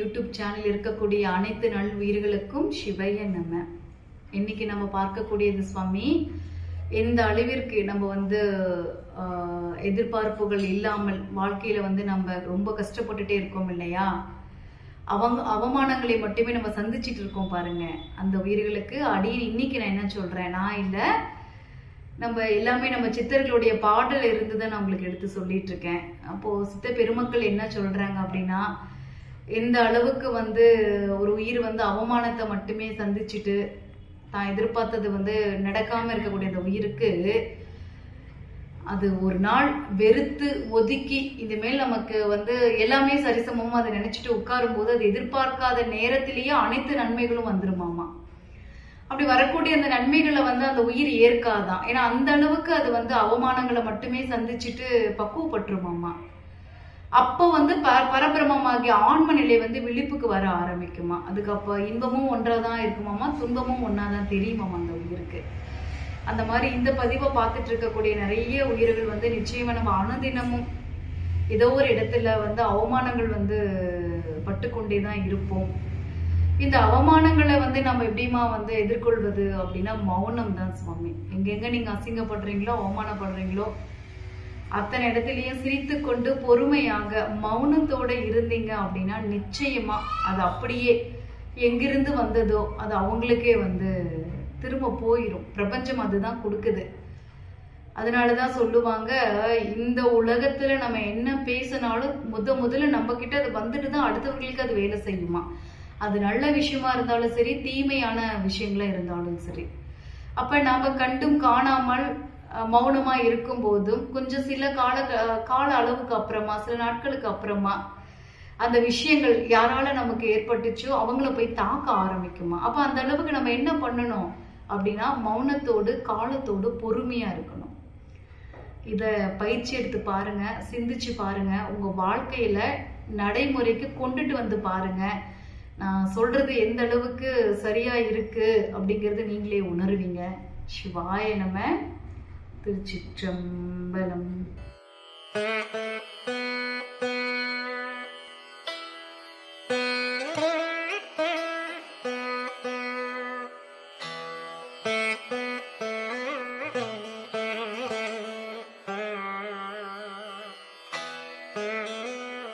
YouTube channel இருக்கக்கூடிய அனைத்து நல் உயிர்களுக்கும் சிவைய நம்ம இன்னைக்கு நம்ம பார்க்கக்கூடியது சுவாமி எந்த அளவிற்கு நம்ம வந்து எதிர்பார்ப்புகள் இல்லாமல் வாழ்க்கையில வந்து நம்ம ரொம்ப கஷ்டப்பட்டுட்டே இருக்கோம் இல்லையா? அவங்க அவமானங்களை மட்டுமே நம்ம சந்திச்சுட்டு இருக்கோம் பாருங்க. அந்த உயிர்களுக்கு அடியில் இன்னைக்கு நான் என்ன சொல்றேன் நான் இல்லை நம்ம எல்லாமே நம்ம சித்தர்களுடைய பாடல் இருந்து தான் நான் உங்களுக்கு எடுத்து சொல்லிட்டு இருக்கேன். அப்போ சித்த பெருமக்கள் என்ன சொல்றாங்க அப்படின்னா எந்த அளவுக்கு வந்து ஒரு உயிர் வந்து அவமானத்தை மட்டுமே சந்திச்சுட்டு தான் எதிர்பார்த்தது வந்து நடக்காம இருக்கக்கூடிய அந்த உயிருக்கு அது ஒரு நாள் வெறுத்து ஒதுக்கி இனிமேல் நமக்கு வந்து எல்லாமே சரிசமமா அதை நினைச்சிட்டு உட்காரும் போது அது எதிர்பார்க்காத நேரத்திலேயே அனைத்து நன்மைகளும் வந்துருமாமா? அப்படி வரக்கூடிய அந்த நன்மைகளை வந்து அந்த உயிர் ஏற்காதான். ஏன்னா அந்த அளவுக்கு அது வந்து அவமானங்களை மட்டுமே சந்திச்சுட்டு பக்குவப்பட்டுருமாமா? அப்போ வந்து ப பரபிரமமாகிய ஆன்ம நிலை வந்து விழிப்புக்கு வர ஆரம்பிக்குமா? அதுக்கு இன்பமும் ஒன்றா தான் இருக்குமாமா? துன்பமும் ஒன்னாதான் தெரியுமாமா அந்த உயிருக்கு? அந்த மாதிரி இந்த பதிவை பார்த்துட்டு இருக்கக்கூடிய நிறைய உயிர்கள் வந்து நிச்சயமா நம்ம அனுதினமும் ஏதோ ஒரு இடத்துல வந்து அவமானங்கள் வந்து பட்டுக்கொண்டே தான் இருப்போம். இந்த அவமானங்களை வந்து நம்ம எப்படிமா வந்து எதிர்கொள்வது அப்படின்னா மௌனம் தான் சுவாமி. எங்கெங்க நீங்க அசிங்கப்படுறீங்களோ அவமானப்படுறீங்களோ அத்தனை இடத்துலயும் சிரித்து கொண்டு பொறுமையாக மௌனத்தோட இருந்தீங்க அப்படின்னா நிச்சயமா அது அப்படியே எங்கிருந்து வந்ததோ அது அவங்களுக்கே வந்து திரும்ப போயிடும் பிரபஞ்சம் அதுதான் கொடுக்குது. அதனாலதான் சொல்லுவாங்க இந்த உலகத்துல நம்ம என்ன பேசினாலும் முத முதல்ல நம்ம கிட்ட அது வந்துட்டு தான் அடுத்தவர்களுக்கு அது வேலை செய்யுமா? அது நல்ல விஷயமா இருந்தாலும் சரி தீமையான விஷயங்களா இருந்தாலும் சரி. அப்ப நாம கண்டும் காணாமல் மௌனமாக மௌனமா இருக்கும் போதும் கொஞ்சம் சில கால கால அளவுக்கு அப்புறமா சில நாட்களுக்கு அப்புறமா அந்த விஷயங்கள் யாரால நமக்கு ஏற்பட்டுச்சோ அவங்கள போய் தாக்க ஆரம்பிக்குமா. அப்ப அந்த அளவுக்கு நம்ம என்ன பண்ணணும் அப்படின்னா மௌனத்தோடு காலத்தோடு பொறுமையா இருக்கணும். இத பயிற்சி எடுத்து பாருங்க சிந்திச்சு பாருங்க. உங்க வாழ்க்கையில நடைமுறைக்கு கொண்டுட்டு வந்து பாருங்க. நான் சொல்றது எந்த அளவுக்கு சரியா இருக்கு அப்படிங்கறது நீங்களே உணருவீங்க. சிவாய நம்ம திருச்சிற்றம்பலம்.